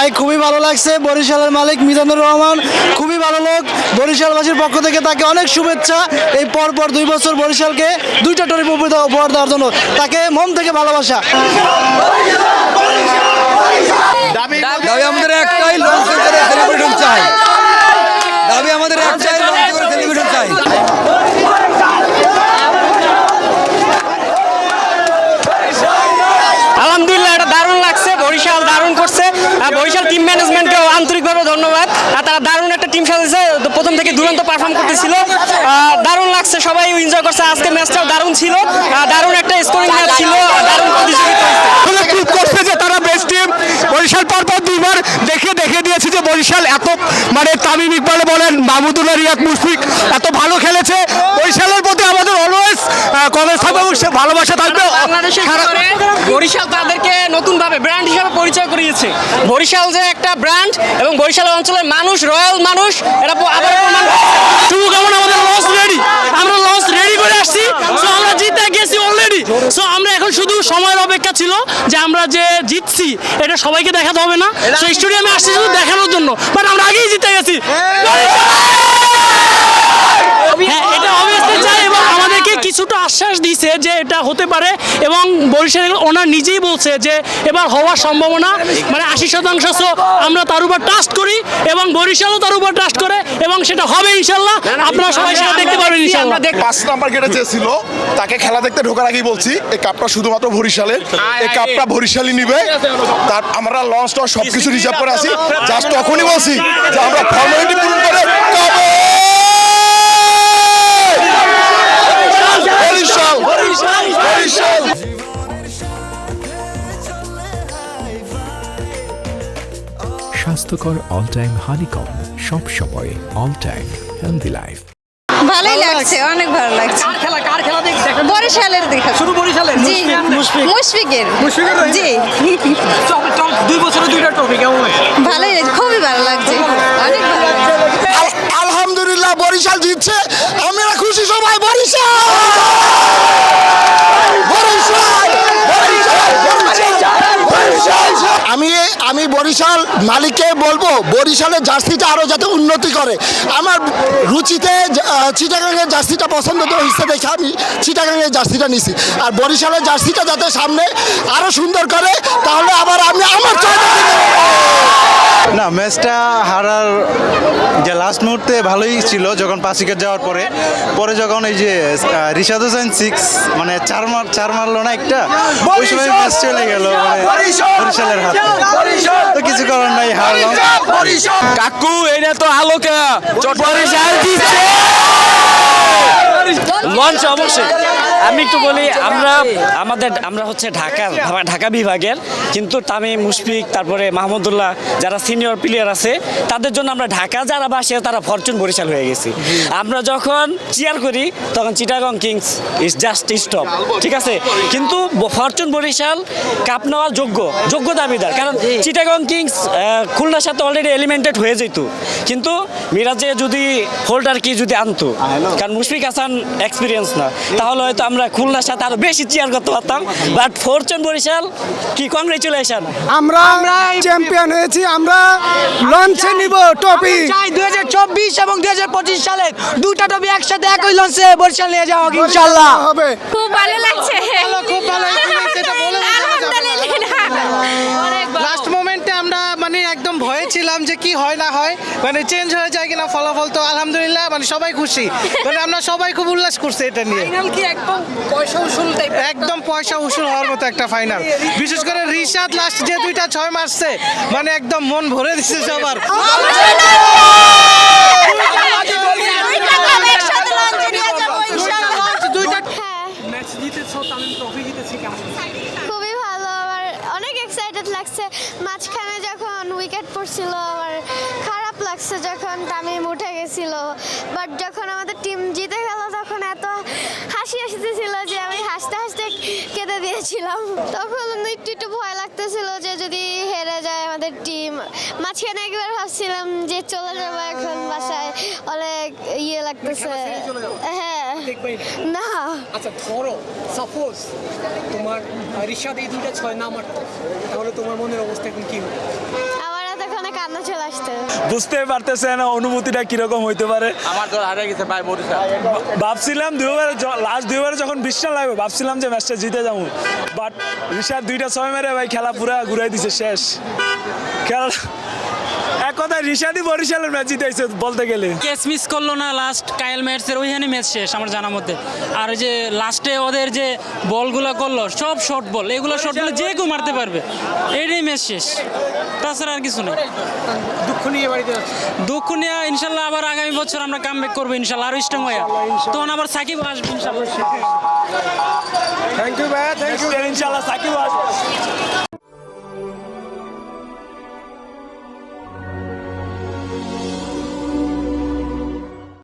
ভাই খুবই ভালো লাগছে। বরিশালের মালিক মিজানুর রহমান খুবই ভালো লোক। বরিশালবাসীর পক্ষ থেকে তাকে অনেক শুভেচ্ছা। এই পরপর দুই বছর বরিশালকে দুইটা টরি উপহার দেওয়ার জন্য তাকে মন থেকে ভালোবাসা। দাবি আমাদের একটাই লঞ্চ সেলিব্রেশন চাই দাবি আমাদের একটাই লঞ্চ করে সেলিব্রেশন চাই আলহামদুলিল্লাহ এটা দারুণ লাগছে বরিশাল দারুণ করছে আর বরিশাল টিম ম্যানেজমেন্টকেও আন্তরিকভাবে ধন্যবাদ। তারা দারুণ একটা টিম সাজিয়েছে প্রথম থেকে দুরন্ত পারফর্ম করতেছিল। দারুণ লাগছে, সবাই এনজয় করছে। আজকে ম্যাচটাও দারুণ ছিল। দারুণ একটা স্কোরিং ম্যাচ ছিল দারুণ প্রতিযোগিতা মানে রিয়াদ মুশফিক এত ভালো খেলেছে। বরিশালের প্রতি আমাদের অলওয়েজ কলেজ সে ভালোবাসা থাকবে। বাংলাদেশের ভিতরে বরিশাল তাদেরকে নতুনভাবে ব্র্যান্ড হিসাবে পরিচয় করিয়েছে। বরিশাল যে একটা ব্র্যান্ড এবং বরিশাল অঞ্চলের মানুষ রয়্যাল মানুষ এটা আবার প্রমাণ শুভকামনা আমাদের লঞ্চ রেডি আমরা লঞ্চ রেডি করে আসছি। সো আমরা জিতে গেছি অলরেডি সো আমরা এখন শুধু সময়ের অপেক্ষা ছিল যে আমরা যে জিতছি এটা সবাইকে দেখাতে হবে না। সো স্টেডিয়ামে আসছি শুধু দেখানোর জন্য। বাট আমরা আগেই জিতে গেছি। হ্যাঁ এটা অবভিয়াসলি চাই এবং আমাদেরকে কিছুটা আশ্বাস দিয়েছে যে এটা হতে পারে এবং বরিশাল ওনার নিজেই বলছে যে এবার হওয়ার সম্ভাবনা মানে আশি শতাংশ আমরা তার উপর ট্রাস্ট করি এবং বরিশালও তার উপর ট্রাস্ট করে এবং সেটা হবে ইনশাল্লাহ। আপনারা সবাই সেটা দেখতে পারবেন ইনশাল্লাহ। পাঁচ নাম্বার গেটে যে ছিল তাকে খেলা দেখতে ঢোকার আগেই বলছি এই কাপটা শুধুমাত্র বরিশালের। এই কাপটা বরিশালই নিবে। তার আমরা লঞ্চ টঞ্চ সব কিছু রিজার্ভ করে আছি জাস্ট তখনই বলছি যে আমরা স্বাস্থ্যকর অল টাইম হানিকম সব সময় অল টাইম হেলদি লাইফ ভালোই লাগছে অনেক ভালো লাগছে। খেলা কার খেলা দেখ বরিশালের দেখা। শুধু বরিশালের? জি মুশফিকের। জি। দুই বছরে দুইটা ট্রফি কেমন ভালোই লাগছে খুবই ভালো লাগছে। অনেক ভালো লাগছে। আলহামদুলিল্লাহ বরিশাল জিতছে। আমরা খুশি সবাই বরিশাল বরিশাল বরিশাল বরিশাল আমি আমি বরিশাল মালিককে বলব বরিশালের জার্সিটা আরও যাতে উন্নতি করে। আমার রুচিতে চিটাগাঙের জার্সিটা পছন্দ তো দেখে আমি চিটাগাঙের জার্সিটা নিছি। আর বরিশালের জার্সিটা যাতে সামনে আরও সুন্দর করে, তাহলে আবার আমি আমার না ম্যাচটা হারার যে লাস্ট মুহূর্তে ভালোই ছিল যখন পাঁচ উইকেট যাওয়ার পরে। পরে যখন এই যে রিশাদ হোসেন সিক্স মানে চার মার চার মারলো না একটা? ওই সময় ম্যাচ চলে গেল মানে বরিশালের হাতে। তো কিছু করার নাই হারলাম। কাকু এটা তো আলোকা। বরিশাল জিতছে লঞ্চ অবশ্যই আমি একটু বলি আমরা আমাদের আমরা হচ্ছে ঢাকার ঢাকা বিভাগের কিন্তু তামিম মুশফিক তারপরে মাহমুদুল্লাহ যারা সিনিয়র প্লেয়ার আছে তাদের জন্য আমরা ঢাকা যারা বাসে তারা ফরচুন বরিশাল হয়ে গেছি। আমরা যখন চিয়ার করি তখন Chittagong Kings is just stop ঠিক আছে? কিন্তু ফরচুন বরিশাল কাপ নেওয়ার যোগ্য যোগ্য দাবিদার। কারণ চিটাগং কিংস খুলনার সাথে অলরেডি এলিমেন্টেড হয়ে যেত। কিন্তু মিরাজে যদি হোল্ডার কি যদি আনতো কারণ মুশফিক হাসান এক্সপিরিয়েন্স না তাহলে হয়তো আমরা খুলনার সাথে আরও বেশি চেয়ার করতে পারতাম। বাট ফরচুন বরিশাল কি কংগ্রেচুলেশন আমরা চ্যাম্পিয়ন হয়েছি আমরা লঞ্চে নিব টপি চাই দুই হাজার চব্বিশ এবং দুই হাজার পঁচিশ সালে দুটা টপি একসাথে একই লঞ্চে বরিশাল নিয়ে যাওয়া হোক ইনশাল্লাহ। হবে। খুব ভালো লাগছে। খুব ভালো বলে লাস্ট মোমেন্টে আমরা মানে একদম ভয়ে ছিলাম যে কি হয় না হয় মানে চেঞ্জ হয়ে যায় কিনা ফলাফল তো আলহামদুলিল্লাহ মানে সবাই খুশি মানে আমরা সবাই খুব উল্লাস করছি এটা নিয়ে একদম পয়সা উসুল একদম পয়সা উসুল হওয়ার মতো একটা ফাইনাল বিশেষ করে রিশাদ লাস্ট যে দুইটা ছয় মারছে মানে একদম মন ভরে দিচ্ছে সবার খুবই ভালো আমার অনেক এক্সাইটেড লাগছে। মাঝখানে যখন উইকেট পড়ছিল আমার খারাপ লাগছে যখন তামিম উঠে গেছিল। বাট যখন আমাদের টিম জিতে গেল তখন এত হাসি আসতেছিল যে আমি হাসতে হাসতে কেঁদে দিয়েছিলাম। তখন একটু একটু ভয় লাগতেছিল যে যদি হেরে যায় আমাদের টিম মাঝখানে একবার ভাবছিলাম যে চলে যাব এখন বাসায়। অনেক ইয়ে লাগতেছে। হ্যাঁ না। আচ্ছা ধরো সাপোজ তোমার রিশাদ এই দুইটা ছয় না মারতো তাহলে তোমার মনের অবস্থা এখন কি হবে? আমার এত কান্না চলে আসতে বুঝতে পারতেছেন অনুভূতিটা কীরকম হইতে পারে। আমার দল হারিয়ে গেছে ভাই বরিশাল ভাবছিলাম দুইবারে লাস্ট দুইবারে যখন বিশ্রাম লাগবে ভাবছিলাম যে ম্যাচটা জিতে যাব। বাট ঋষাদ দুইটা ছয় মেরে ভাই খেলা পুরা ঘুরাই দিছে শেষ। খেলা কথায় ঋষাদই বরিশালের ম্যাচ জিতেছে বলতে গেলে। কেস মিস করল না লাস্ট কায়েল ম্যাচের ওইখানে ম্যাচ শেষ আমার জানার মধ্যে আর ওই যে লাস্টে ওদের যে বলগুলো করল সব শর্ট বল এগুলো শর্ট বলে যে কেউ মারতে পারবে এটাই ম্যাচ শেষ। তাছাড়া আর কিছু নেই। দুঃখ নিয়ে বাড়িতে যাচ্ছে। দুঃখ নিয়ে ইনশাল্লাহ আবার আগামী বছর আমরা কাম ব্যাক করব ইনশাল্লাহ আরও স্ট্রং হয়ে। তখন আবার সাকিব আসবে ইনশাল্লাহ। থ্যাংক ইউ ভাইয়া থ্যাংক ইউ ইনশাল্লাহ সাকিব আসবে।